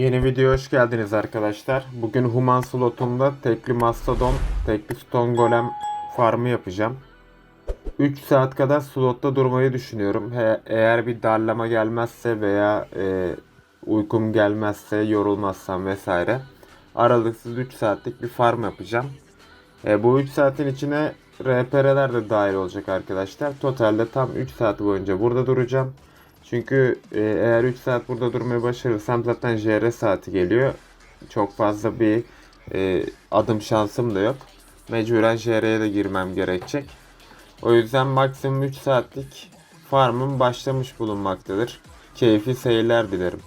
Yeni videoya hoş geldiniz arkadaşlar. Bugün Human slotumda tekli Mastodon, tekli Stone Golem farmı yapacağım. 3 saat kadar slotta durmayı düşünüyorum. He, eğer bir darlama gelmezse veya e, uykum gelmezse, yorulmazsam vesaire. Aralıksız 3 saatlik bir farm yapacağım. E, bu 3 saatin içine RPR'ler de dahil olacak arkadaşlar. Totalde tam 3 saat boyunca burada duracağım. Çünkü e, eğer 3 saat burada durmayı başarırsam zaten JR saati geliyor. Çok fazla bir e, adım şansım da yok. Mecburen JR'ye de girmem gerekecek. O yüzden maksimum 3 saatlik farmım başlamış bulunmaktadır. Keyifli seyirler dilerim.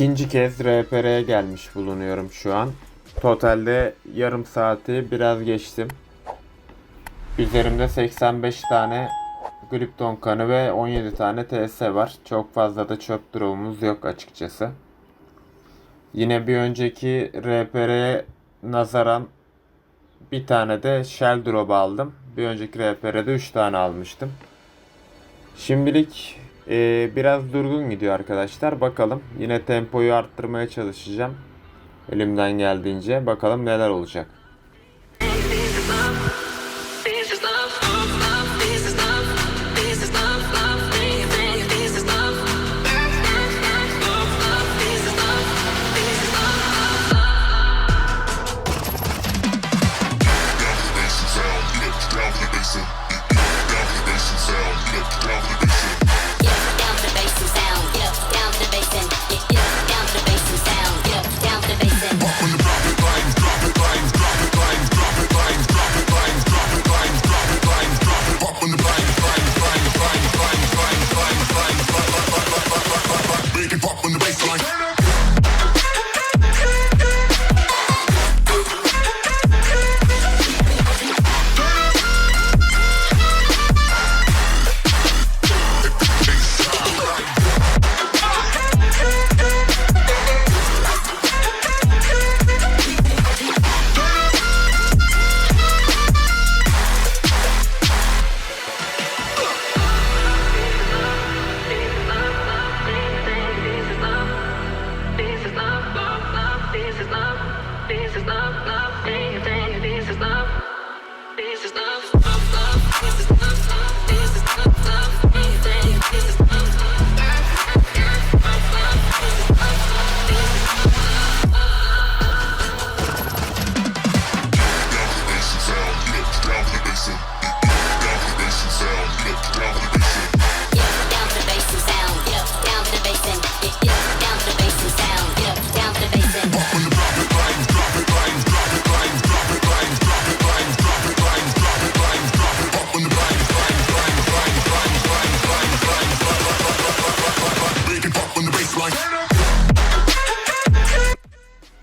İkinci kez RPR'ye gelmiş bulunuyorum şu an. Totalde yarım saati biraz geçtim. Üzerimde 85 tane Glipton kanı ve 17 tane TS var. Çok fazla da çöp durumumuz yok açıkçası. Yine bir önceki RPR'ye nazaran bir tane de Shell Drop aldım. Bir önceki RPR'de 3 tane almıştım. Şimdilik e, biraz durgun gidiyor arkadaşlar. Bakalım yine tempoyu arttırmaya çalışacağım. Elimden geldiğince bakalım neler olacak.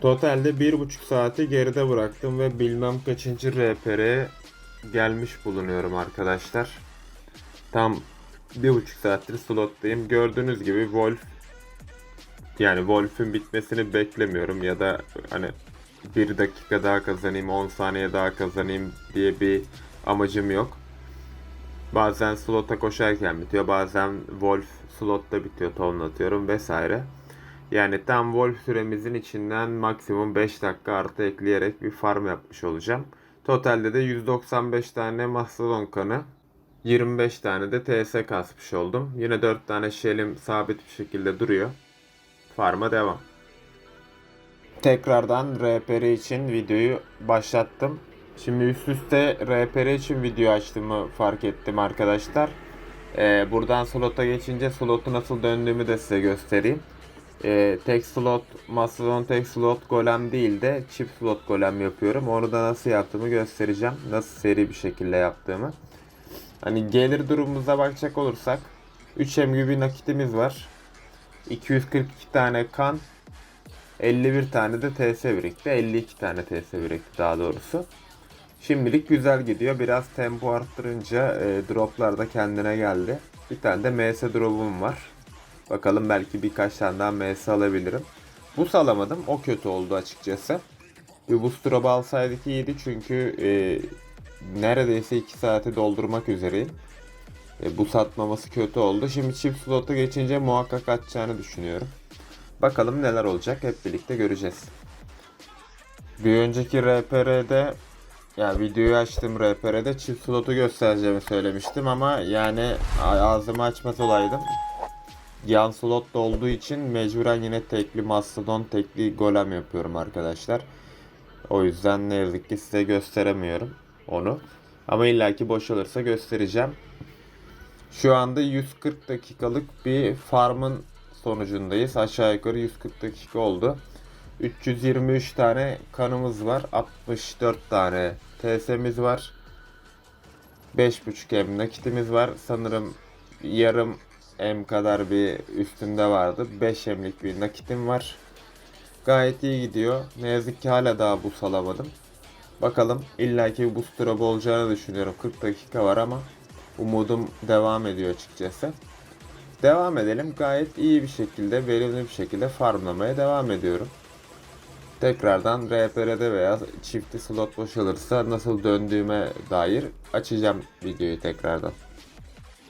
Totalde bir buçuk saati geride bıraktım ve bilmem kaçıncı RPR'ye gelmiş bulunuyorum arkadaşlar. Tam bir buçuk saattir slottayım. Gördüğünüz gibi Wolf yani Wolf'ün bitmesini beklemiyorum ya da hani bir dakika daha kazanayım, 10 saniye daha kazanayım diye bir amacım yok. Bazen slota koşarken bitiyor, bazen Wolf slotta bitiyor, tonlatıyorum vesaire. Yani tam Wolf süremizin içinden maksimum 5 dakika artı ekleyerek bir farm yapmış olacağım. Totalde de 195 tane Mastodon kanı, 25 tane de TS kasmış oldum. Yine 4 tane shell'im sabit bir şekilde duruyor. Farm'a devam. Tekrardan RPR için videoyu başlattım. Şimdi üst üste RPR için video açtığımı fark ettim arkadaşlar. Ee, buradan slota geçince slotu nasıl döndüğümü de size göstereyim. Ee, tek slot, Mastodon tek slot golem değil de çift slot golem yapıyorum. Onu da nasıl yaptığımı göstereceğim. Nasıl seri bir şekilde yaptığımı. Hani gelir durumumuza bakacak olursak 3 M gibi nakitimiz var. 242 tane kan, 51 tane de TS birikti. 52 tane TS birikti daha doğrusu. Şimdilik güzel gidiyor. Biraz tempo arttırınca e, droplar da kendine geldi. Bir tane de MS drop'um var. Bakalım belki birkaç tane daha MS alabilirim. Boost alamadım. O kötü oldu açıkçası. Bir boost drop alsaydık iyiydi çünkü e, neredeyse 2 saati doldurmak üzereyim. E, bu satmaması kötü oldu. Şimdi çift slota geçince muhakkak atacağını düşünüyorum. Bakalım neler olacak hep birlikte göreceğiz. Bir önceki RPR'de ya videoyu açtım RPR'de çift slotu göstereceğimi söylemiştim ama yani ağzımı açmaz olaydım. Yan slot da olduğu için mecburen yine tekli mastodon tekli golem yapıyorum arkadaşlar. O yüzden ne yazık ki size gösteremiyorum onu. Ama illaki boş olursa göstereceğim. Şu anda 140 dakikalık bir farmın sonucundayız. Aşağı yukarı 140 dakika oldu. 323 tane kanımız var. 64 tane TS'miz var. 5.5 M nakitimiz var. Sanırım yarım M kadar bir üstünde vardı. 5 M'lik bir nakitim var. Gayet iyi gidiyor. Ne yazık ki hala daha boost alamadım. Bakalım illaki bir boost drop olacağını düşünüyorum. 40 dakika var ama umudum devam ediyor açıkçası. Devam edelim. Gayet iyi bir şekilde, verimli bir şekilde farmlamaya devam ediyorum. Tekrardan RPR'de veya çifti slot boşalırsa nasıl döndüğüme dair açacağım videoyu tekrardan.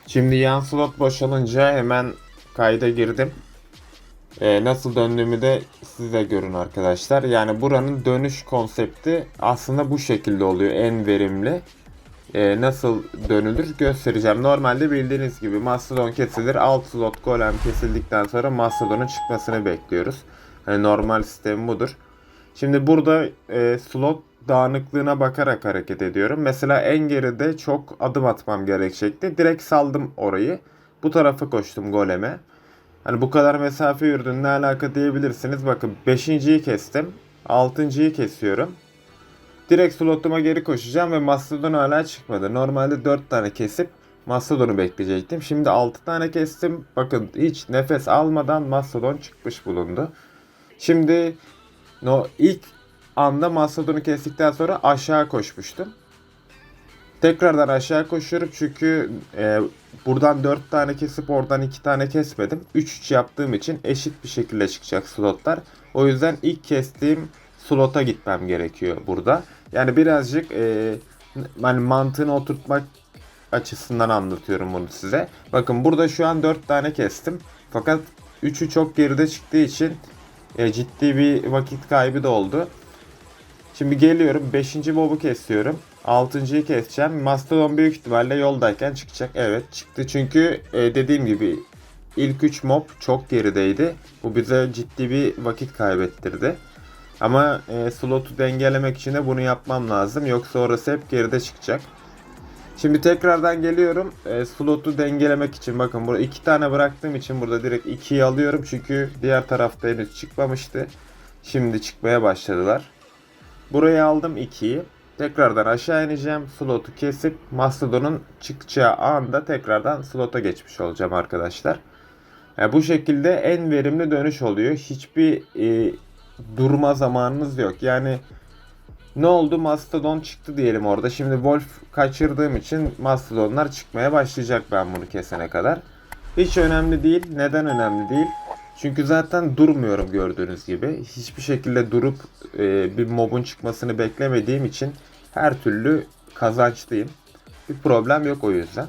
Şimdi yan slot boşalınca hemen kayda girdim. Ee, nasıl döndüğümü de siz de görün arkadaşlar. Yani buranın dönüş konsepti aslında bu şekilde oluyor. En verimli. Ee, nasıl dönülür göstereceğim. Normalde bildiğiniz gibi Mastodon kesilir. Alt slot golem kesildikten sonra Mastodon'un çıkmasını bekliyoruz. Yani normal sistemi budur. Şimdi burada e, slot dağınıklığına bakarak hareket ediyorum. Mesela en geride çok adım atmam gerekecekti. Direkt saldım orayı. Bu tarafa koştum goleme. Hani bu kadar mesafe yürüdün ne alaka diyebilirsiniz. Bakın 5.yi kestim. 6.yı kesiyorum. Direkt slotuma geri koşacağım ve Mastodon hala çıkmadı. Normalde 4 tane kesip Mastodon'u bekleyecektim. Şimdi 6 tane kestim. Bakın hiç nefes almadan Mastodon çıkmış bulundu. Şimdi no ilk anda Mastodon'u kestikten sonra aşağı koşmuştum. Tekrardan aşağı koşuyorum çünkü e, buradan 4 tane kesip oradan 2 tane kesmedim. 3-3 yaptığım için eşit bir şekilde çıkacak slotlar. O yüzden ilk kestiğim slota gitmem gerekiyor burada. Yani birazcık e, hani mantığını oturtmak açısından anlatıyorum bunu size. Bakın burada şu an 4 tane kestim. Fakat 3'ü çok geride çıktığı için e, ciddi bir vakit kaybı da oldu. Şimdi geliyorum 5. mobu kesiyorum. 6.yı keseceğim. Mastodon büyük ihtimalle yoldayken çıkacak. Evet çıktı çünkü e, dediğim gibi ilk 3 mob çok gerideydi. Bu bize ciddi bir vakit kaybettirdi. Ama e, slotu dengelemek için de bunu yapmam lazım. Yoksa orası hep geride çıkacak. Şimdi tekrardan geliyorum. E, slotu dengelemek için bakın burada iki tane bıraktığım için burada direkt 2'yi alıyorum. Çünkü diğer tarafta henüz çıkmamıştı. Şimdi çıkmaya başladılar. Buraya aldım 2'yi. Tekrardan aşağı ineceğim. Slotu kesip Mastodon'un çıkacağı anda tekrardan slota geçmiş olacağım arkadaşlar. Yani bu şekilde en verimli dönüş oluyor. Hiçbir e, durma zamanınız yok. Yani ne oldu? Mastodon çıktı diyelim orada. Şimdi Wolf kaçırdığım için Mastodonlar çıkmaya başlayacak ben bunu kesene kadar. Hiç önemli değil. Neden önemli değil? Çünkü zaten durmuyorum gördüğünüz gibi. Hiçbir şekilde durup e, bir mobun çıkmasını beklemediğim için her türlü kazançlıyım. Bir problem yok o yüzden.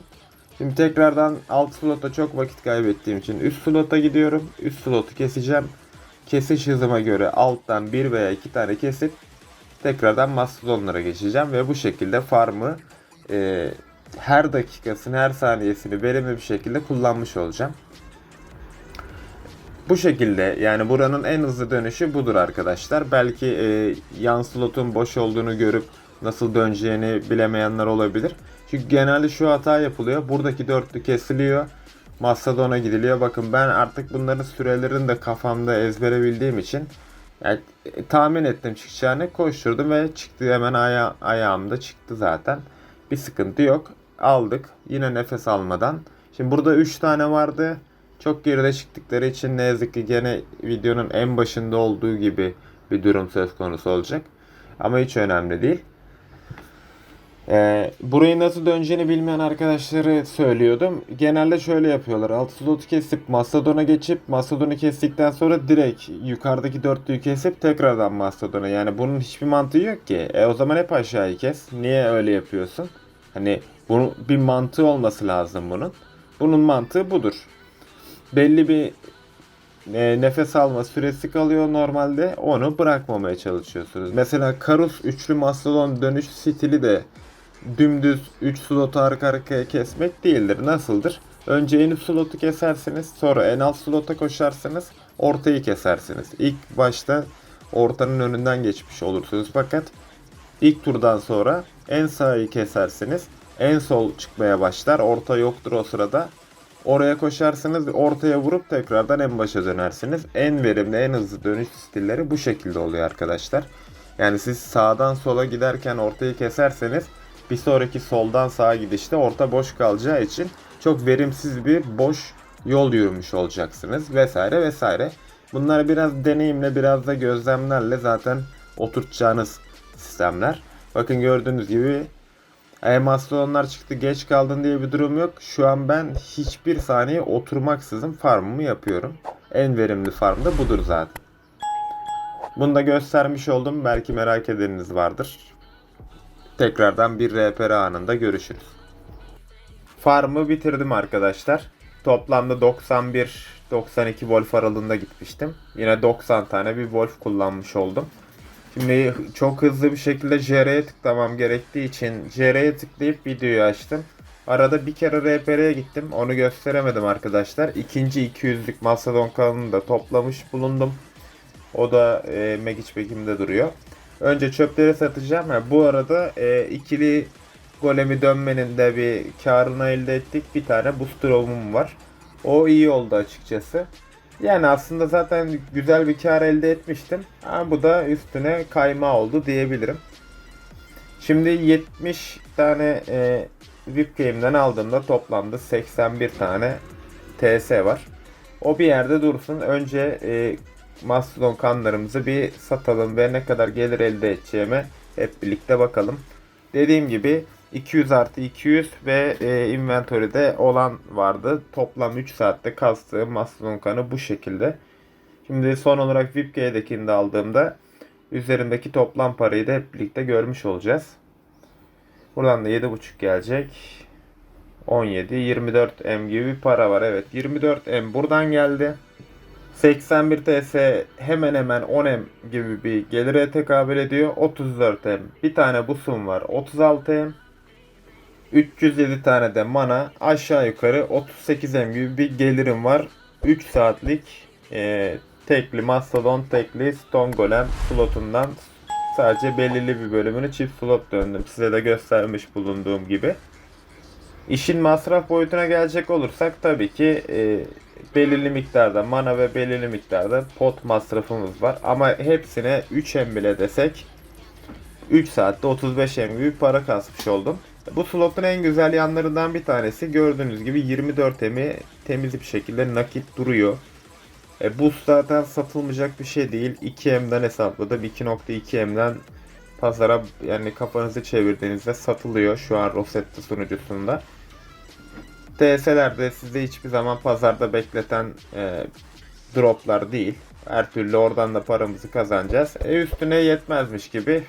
Şimdi tekrardan alt slota çok vakit kaybettiğim için üst slota gidiyorum. Üst slotu keseceğim. Kesiş hızıma göre alttan bir veya iki tane kesip tekrardan mastodonlara geçeceğim ve bu şekilde farmı e, her dakikasını her saniyesini verimli bir şekilde kullanmış olacağım. Bu şekilde yani buranın en hızlı dönüşü budur arkadaşlar. Belki e, yan slotun boş olduğunu görüp nasıl döneceğini bilemeyenler olabilir. Çünkü genelde şu hata yapılıyor. Buradaki dörtlü kesiliyor. Mastodon'a gidiliyor. Bakın ben artık bunların sürelerini de kafamda ezbere bildiğim için yani, e, tahmin ettim çıkacağını koşturdum ve çıktı hemen aya ayağımda çıktı zaten. Bir sıkıntı yok. Aldık. Yine nefes almadan. Şimdi burada 3 tane vardı. Çok geride çıktıkları için ne yazık ki gene videonun en başında olduğu gibi bir durum söz konusu olacak. Ama hiç önemli değil. Ee, burayı nasıl döneceğini bilmeyen arkadaşları söylüyordum. Genelde şöyle yapıyorlar. Alt slotu kesip Mastodon'a geçip Mastodon'u kestikten sonra direkt yukarıdaki dörtlüyü kesip tekrardan Mastodon'a. Yani bunun hiçbir mantığı yok ki. E o zaman hep aşağıyı kes. Niye öyle yapıyorsun? Hani bunun bir mantığı olması lazım bunun. Bunun mantığı budur. Belli bir e, nefes alma süresi kalıyor normalde. Onu bırakmamaya çalışıyorsunuz. Mesela Karus üçlü mastodon dönüş stili de dümdüz 3 slotu arka arkaya kesmek değildir. Nasıldır? Önce en üst slotu kesersiniz, sonra en alt slota koşarsınız, ortayı kesersiniz. İlk başta ortanın önünden geçmiş olursunuz fakat ilk turdan sonra en sağı kesersiniz. En sol çıkmaya başlar. Orta yoktur o sırada. Oraya koşarsınız, ortaya vurup tekrardan en başa dönersiniz. En verimli, en hızlı dönüş stilleri bu şekilde oluyor arkadaşlar. Yani siz sağdan sola giderken ortayı keserseniz bir sonraki soldan sağa gidişte orta boş kalacağı için çok verimsiz bir boş yol yürümüş olacaksınız vesaire vesaire. Bunlar biraz deneyimle biraz da gözlemlerle zaten oturtacağınız sistemler. Bakın gördüğünüz gibi e, Mastodonlar çıktı geç kaldın diye bir durum yok. Şu an ben hiçbir saniye oturmaksızın farmımı yapıyorum. En verimli farm da budur zaten. Bunu da göstermiş oldum. Belki merak edeniniz vardır. Tekrardan bir RPR anında görüşürüz. Farmı bitirdim arkadaşlar. Toplamda 91-92 Wolf aralığında gitmiştim. Yine 90 tane bir Wolf kullanmış oldum. Şimdi çok hızlı bir şekilde JR'ye tıklamam gerektiği için JR'ye tıklayıp videoyu açtım. Arada bir kere RPR'ye gittim. Onu gösteremedim arkadaşlar. İkinci 200'lük Mastodon kanını da toplamış bulundum. O da e, Magic Bag'imde duruyor. Önce çöpleri satacağım. Ha, bu arada e, ikili golemi dönmenin de bir karını elde ettik. Bir tane booster var. O iyi oldu açıkçası. Yani aslında zaten güzel bir kar elde etmiştim. Ama bu da üstüne kayma oldu diyebilirim. Şimdi 70 tane e, VIP Game'den aldığımda toplamda 81 tane TS var. O bir yerde dursun. Önce e, Mastodon kanlarımızı bir satalım ve ne kadar gelir elde edeceğime hep birlikte bakalım. Dediğim gibi 200 artı 200 ve e, inventory'de olan vardı. Toplam 3 saatte kastığım Mastodon kanı bu şekilde. Şimdi son olarak VIPG'dekini de aldığımda üzerindeki toplam parayı da hep birlikte görmüş olacağız. Buradan da 7.5 gelecek. 17, 24 M gibi bir para var. Evet 24 M buradan geldi. 81 TS hemen hemen 10 M gibi bir gelire tekabül ediyor. 34 M. Bir tane busum var. 36 M. 307 tane de mana. Aşağı yukarı 38 M gibi bir gelirim var. 3 saatlik e, tekli Mastodon tekli Stone Golem slotundan sadece belirli bir bölümünü çift slot döndüm. Size de göstermiş bulunduğum gibi. İşin masraf boyutuna gelecek olursak tabii ki e, belirli miktarda mana ve belirli miktarda pot masrafımız var. Ama hepsine 3 M bile desek 3 saatte 35 M gibi para kasmış oldum. Bu slotun en güzel yanlarından bir tanesi gördüğünüz gibi 24 M'i temiz bir şekilde nakit duruyor. E, bu zaten satılmayacak bir şey değil. 2M'den hesapladım. 2.2M'den pazara yani kafanızı çevirdiğinizde satılıyor şu an Rosetta sunucusunda. TS'ler de sizi hiçbir zaman pazarda bekleten e, droplar değil. Her türlü oradan da paramızı kazanacağız. E üstüne yetmezmiş gibi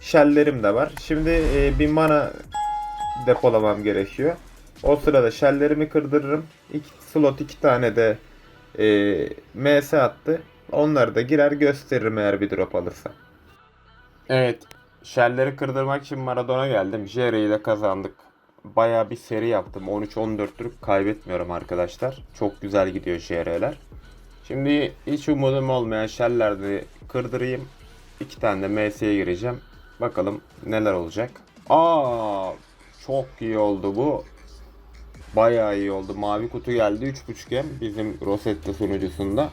shell'lerim de var. Şimdi e, bir mana depolamam gerekiyor. O sırada shell'lerimi kırdırırım. İki, slot iki tane de e, MS attı. Onları da girer gösteririm eğer bir drop alırsa. Evet. Shell'leri kırdırmak için Maradona geldim. Jerry'i de kazandık. Bayağı bir seri yaptım. 13-14'lük kaybetmiyorum arkadaşlar. Çok güzel gidiyor JR'ler. Şimdi hiç umudum olmayan shell'lerde kırdırayım. İki tane de MS'ye gireceğim. Bakalım neler olacak. Aa, çok iyi oldu bu. Bayağı iyi oldu. Mavi kutu geldi 3.5M bizim Rosetta sunucusunda.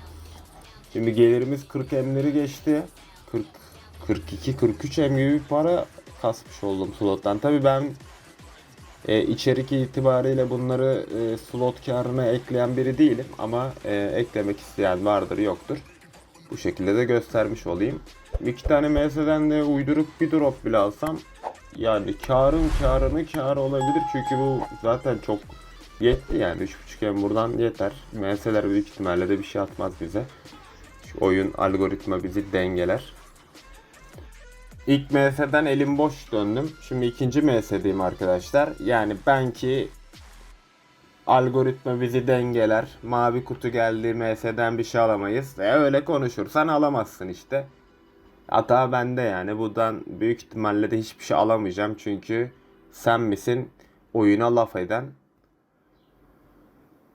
Şimdi gelirimiz 40 M'leri geçti. 40 42 43 M gibi bir para kasmış oldum slottan. Tabi ben e, içerik itibariyle bunları e, slot karına ekleyen biri değilim ama e, eklemek isteyen vardır yoktur. Bu şekilde de göstermiş olayım. İki tane MS'den de uyduruk bir drop bile alsam yani karın karını kar olabilir çünkü bu zaten çok yetti yani 3.5 M buradan yeter. MS'ler büyük ihtimalle de bir şey atmaz bize. Şu oyun algoritma bizi dengeler. İlk MS'den elim boş döndüm. Şimdi ikinci MS'deyim arkadaşlar. Yani ben ki algoritma bizi dengeler. Mavi kutu geldi MS'den bir şey alamayız. E öyle konuşursan alamazsın işte. Hata bende yani. Buradan büyük ihtimalle de hiçbir şey alamayacağım. Çünkü sen misin oyuna laf eden.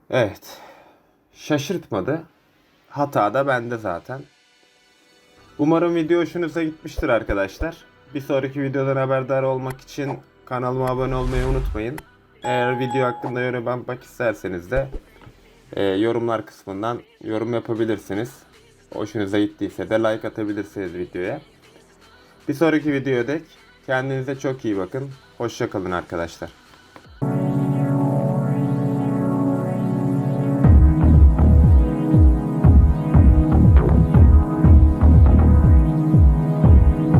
Evet. Şaşırtmadı. Hata da bende zaten. Umarım video hoşunuza gitmiştir arkadaşlar. Bir sonraki videodan haberdar olmak için kanalıma abone olmayı unutmayın. Eğer video hakkında yorum yapmak isterseniz de e, yorumlar kısmından yorum yapabilirsiniz. Hoşunuza gittiyse de like atabilirsiniz videoya. Bir sonraki videoya dek kendinize çok iyi bakın. Hoşçakalın arkadaşlar.